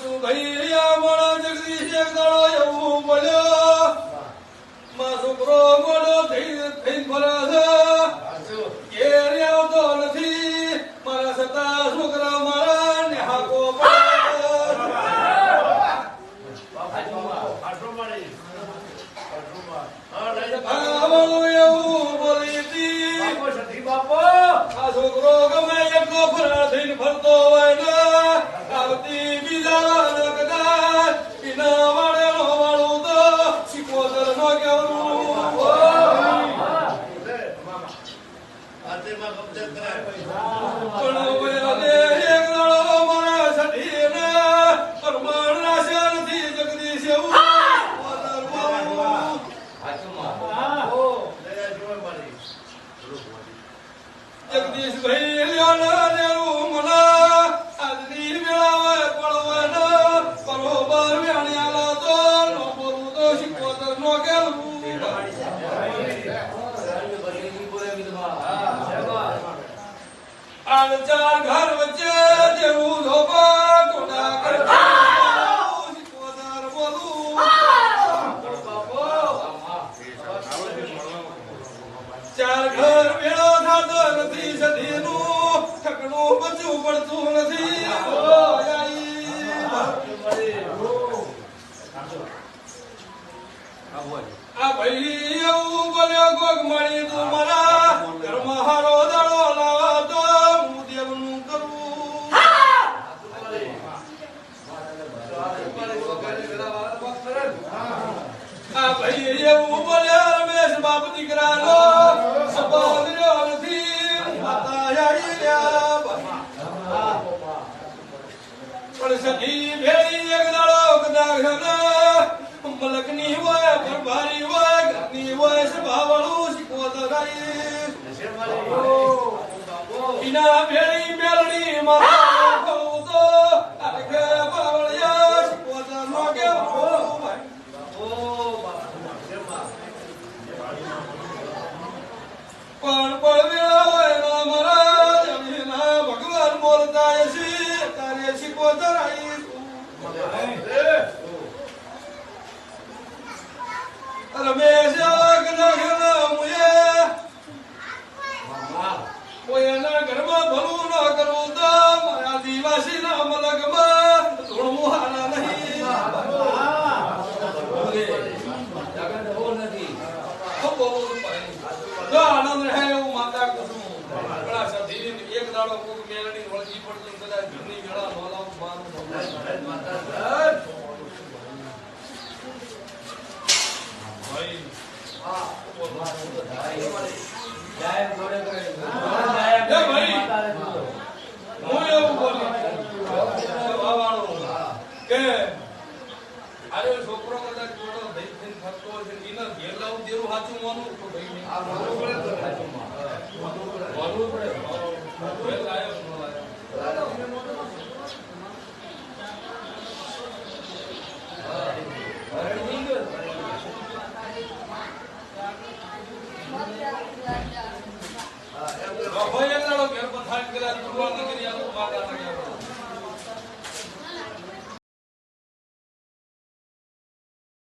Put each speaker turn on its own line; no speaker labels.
છું. ગમે એટલો ફરા ફરતો હોય ને આવતી બીજા ચાર ઘર વચ્ચે જેવું ધોબા કોના કરતા. ચાર ઘર વેળો થાતો નથી, સધીનું ઠકણું બચવું પડતું નથી ઓ આઈ. આ ભાઈ એવું મળી તું મારા ઘરમાં હારો દાડો લાવા હું દેવનું પણ સધી ભેળી એક દાડો કદાચ મલકની હોય, પરભારી હોય રહી ઇના ભેળી મેલડી મારા કહું તો આખે બાવળિયા નો કેમ ભાઈ પણ પડવેળા હોય ના મારા જમીના ભગવાન બોલતા હશે તારે શીખવતો રહીશું રમેશ ગનગન મુએ કોઈના ઘરમાં ભલું ન કરું તો મારા દિવાસીના મલકમાં ધૂળવું હારા નહીં ખૂબ બહુ પાણી. જો આનંદ રહે એવું માતા કુસુમ. ઘણા સધીને એક દાડો કોક મેલડી વળગી પડતી કદાચ ઘરની વેળા મોલાવું મારું ભગવાન. ભાઈ હું એવું બોલું વાવાળું. કે અરે છોકરો કદાચ જોડો ભાઈ થઈને ફરતો હોય છે એને ઘેર લાવું દેવું સાચું માનું? તો ભાઈ આ મારું પડે તો પડે ભોજન કરો ઘેર પથારી કર્યા દુર્વાન કર્યા માતા કર્યા